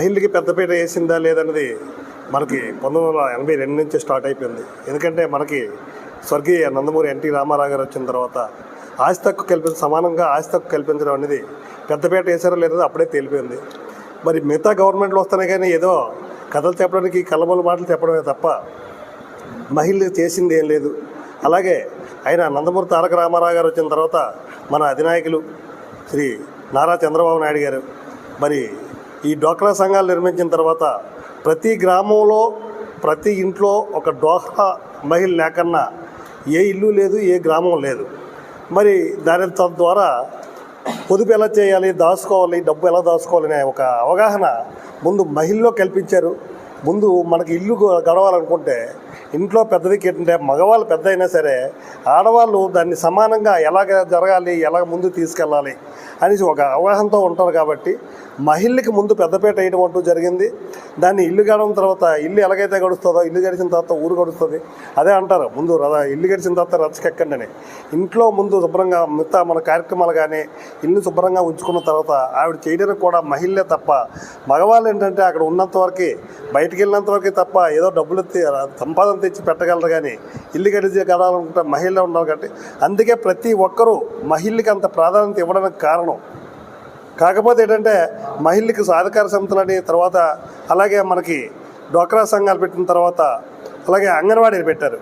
మహిళకి పెద్దపీట వేసిందా లేదన్నది మనకి పంతొమ్మిది వందల ఎనభై రెండు నుంచి స్టార్ట్ అయిపోయింది. ఎందుకంటే మనకి స్వర్గీయ నందమూరి ఎన్టీ రామారావు గారు వచ్చిన తర్వాత ఆస్తి హక్కు కల్పించ సమానంగా ఆస్తి హక్కు కల్పించడం అనేది పెద్దపేట వేసారో లేదో అప్పుడే తేలిపోయింది. మరి మిగతా గవర్నమెంట్లు వస్తున్నాయి కానీ ఏదో కథలు చెప్పడానికి కలబోలు మాటలు చెప్పడమే తప్ప మహిళలు చేసింది ఏం లేదు. అలాగే ఆయన నందమూరి తారక రామారావు గారు వచ్చిన తర్వాత మన అధినాయకులు శ్రీ నారా చంద్రబాబు నాయుడు గారు మరి ఈ డోక్రా సంఘాలు నిర్మించిన తర్వాత ప్రతి గ్రామంలో ప్రతి ఇంట్లో ఒక డోక్రా మహిళ లేకన్నా ఏ ఇల్లు లేదు ఏ గ్రామం లేదు. మరి దాని తద్వారా పొదుపు ఎలా చేయాలి దాచుకోవాలి డబ్బు ఎలా దాచుకోవాలి అనే ఒక అవగాహన ముందు మహిళలో కల్పించారు. ముందు మనకి ఇల్లు గడవాలనుకుంటే ఇంట్లో పెద్దది ఏంటంటే మగవాళ్ళు పెద్ద అయినా సరే ఆడవాళ్ళు దాన్ని సమానంగా ఎలాగ జరగాలి ఎలా ముందు తీసుకెళ్ళాలి అనేసి ఒక అవగాహనతో ఉంటారు కాబట్టి మహిళకి ముందు పెద్దపేట వేయడం అంటూ జరిగింది. దాన్ని ఇల్లు గడవడం తర్వాత ఇల్లు ఎలాగైతే గడుస్తుందో ఇల్లు గడిచిన తర్వాత ఊరు గడుస్తుంది. అదే అంటారు. ముందు ఇల్లు గడిచిన తర్వాత రచ్చకెక్కండి అని. ఇంట్లో ముందు శుభ్రంగా మిగతా మన కార్యక్రమాలు కానీ ఇల్లు శుభ్రంగా ఉంచుకున్న తర్వాత ఆవిడ చేయడానికి కూడా మహిళలే తప్ప మగవాళ్ళు ఏంటంటే అక్కడ ఉన్నంత వరకు బయటికి వెళ్ళినంత వరకు తప్ప ఏదో డబ్బులు సంపాదన తెచ్చి పెట్టగలరు కానీ ఇల్లు గడిచి గడాలనుకుంటే మహిళ ఉండాలి కాబట్టి అందుకే ప్రతి ఒక్కరూ మహిళకి అంత ప్రాధాన్యత ఇవ్వడానికి కారణం. కాకపోతే ఏంటంటే మహిళకి సాధికార సంస్థలని తర్వాత అలాగే మనకి డ్వాక్రా సంఘాలు పెట్టిన తర్వాత అలాగే అంగన్వాడీలు పెట్టారు.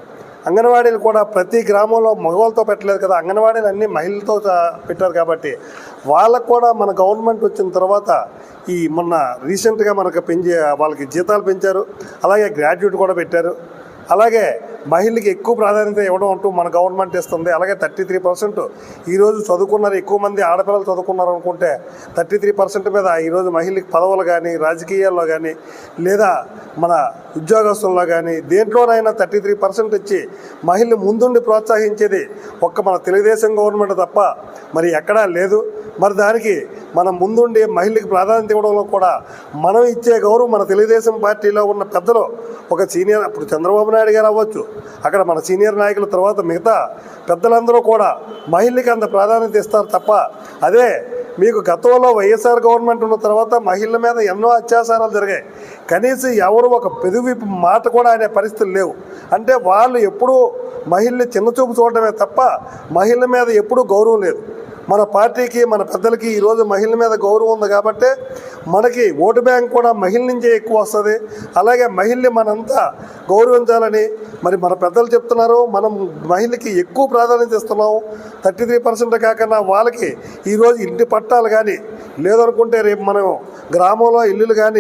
అంగన్వాడీలు కూడా ప్రతి గ్రామంలో మగవాళ్ళతో పెట్టలేదు కదా అంగన్వాడీలు అన్నీ మహిళలతో పెట్టారు కాబట్టి వాళ్ళకు కూడా మన గవర్నమెంట్ వచ్చిన తర్వాత ఈ మొన్న రీసెంట్గా మనకు పెంచే వాళ్ళకి జీతాలు పెంచారు. అలాగే గ్రాడ్యుయేట్ కూడా పెట్టారు. అలాగే మహిళకి ఎక్కువ ప్రాధాన్యత ఇవ్వడం అంటూ మన గవర్నమెంట్ ఇస్తుంది. అలాగే థర్టీ త్రీ పర్సెంట్ ఈరోజు చదువుకున్నారు ఎక్కువ మంది ఆడపిల్లలు చదువుకున్నారు అనుకుంటే థర్టీ త్రీ పర్సెంట్ మీద ఈరోజు మహిళకి పదవులు కానీ రాజకీయాల్లో కానీ లేదా మన ఉద్యోగస్తుల్లో కానీ దేంట్లోనైనా థర్టీ త్రీ పర్సెంట్ ఇచ్చి మహిళలు ముందుండి ప్రోత్సహించేది ఒక్క మన తెలుగుదేశం గవర్నమెంట్ తప్ప మరి ఎక్కడా లేదు. మరి దానికి మనం ముందుండి మహిళకి ప్రాధాన్యత ఇవ్వడంలో కూడా మనం ఇచ్చే గౌరవం మన తెలుగుదేశం పార్టీలో ఉన్న పెద్దలు ఒక సీనియర్ అప్పుడు చంద్రబాబు నాయుడు గారు అవ్వచ్చు అక్కడ మన సీనియర్ నాయకుల తర్వాత మిగతా పెద్దలందరూ కూడా మహిళకి అంత ప్రాధాన్యత ఇస్తారు తప్ప అదే మీకు గతంలో వైఎస్ఆర్ గవర్నమెంట్ ఉన్న తర్వాత మహిళల మీద ఎన్నో అత్యాచారాలు జరిగాయి. కనీసం ఎవరు ఒక పెదువిప్పు మాట కూడా అనే పరిస్థితులు లేవు. అంటే వాళ్ళు ఎప్పుడూ మహిళని చిన్నచూపు చూడటమే తప్ప మహిళల మీద ఎప్పుడూ గౌరవం లేదు. మన పార్టీకి మన పెద్దలకి ఈరోజు మహిళల మీద గౌరవం ఉంది కాబట్టి మనకి ఓటు బ్యాంక్ కూడా మహిళ నుంచే ఎక్కువ వస్తుంది. అలాగే మహిళని మనంతా గౌరవించాలని మరి మన పెద్దలు చెప్తున్నారు. మనం మహిళకి ఎక్కువ ప్రాధాన్యత ఇస్తున్నాం. థర్టీ త్రీ పర్సెంట్ కాకుండా వాళ్ళకి ఈరోజు ఇంటి పట్టాలు కానీ లేదనుకుంటే రేపు మనం గ్రామంలో ఇల్లులు కానీ